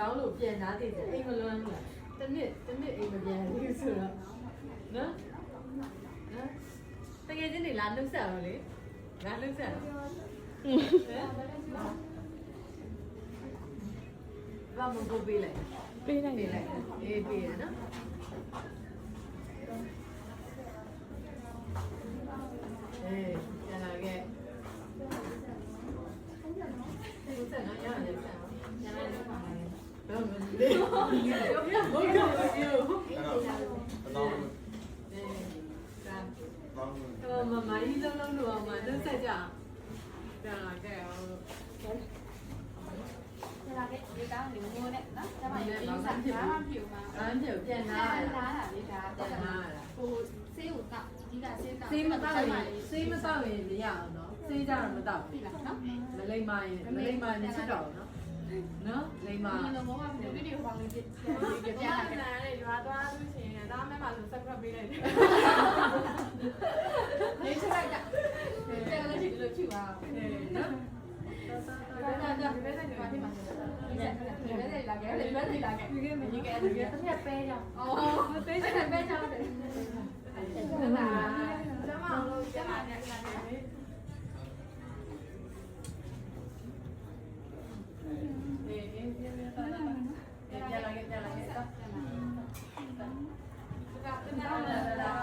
ကောင်းလို့ပြန်သားတည်တယ်အိမ်မလွမ်းဘူးလားတစ်နှစ်တစ်နှစ်အိမ်မပြန်ဘူးဆိုတော့နော်နော်တကယ်ချင်းနေလာနှုတ်ဆက်အောင်လေလာနှုတ်ဆက်အောင်ဟမ်ဘာမကိုပေးလိုက်ပေးလိုက်ပေးလေလိုက်အေးပေးရနော်အေးကျန်လာခဲ့ဟုတ်ဆက်နော်ရရတယ်ဆက်အောင်ရရတယ်ပါတော့ မလေးပြောပြဘုရားပြောအဲ့တော့တော့အေးဒါတော့ဟိုမမကြီးလုံးလုံးလို့အောင်မနှုတ်ဆက်ကြအောင်ပြန်လာခဲ့အောင်ဒါလာခဲ့ဒီကောင်လေးငိုနဲ့နော်ကျမရေယူစားတာမှဖြစ်မှာ။အဲ့ပြုတ်ပြန်လာနားတာနားတာလေးဒါပြန်လာတာဟိုဆေးကိုတောက်ဒီကဆေးတောက်။စေးမတော့ရင်စေးမတော့ရင်မရအောင်နော်။စေးကြတော့မတော့ပြီဘူးလားနော်။မလိမ္မာရင်မလိမ္မာရင်ချစ်တော့နော်။ နော်လိမ္မာဒီလိုဘောကဗီဒီယိုပေါင်းလေးပြပြပြလာခဲ့တယ်ရွာသွားလို့ရှိရင်ဒါမှမဟုတ်ဆက်ပြပေးလိုက်တယ်လေးချက်လိုက်တာပြန်လို့ရှိလို့ချူပါအေးနော်ဒါဒါဒါဒီဘက်ကနေပါဖြစ်မှာဒီဘက်ဒီဘက်လာခဲ့ဒီဘက်လာခဲ့ဒီကမကြီးခဲ့ဒီကတစ်ချက်ပဲကြောင်းအော်ပေးချက်ပဲကြောင်း കർത്താവ്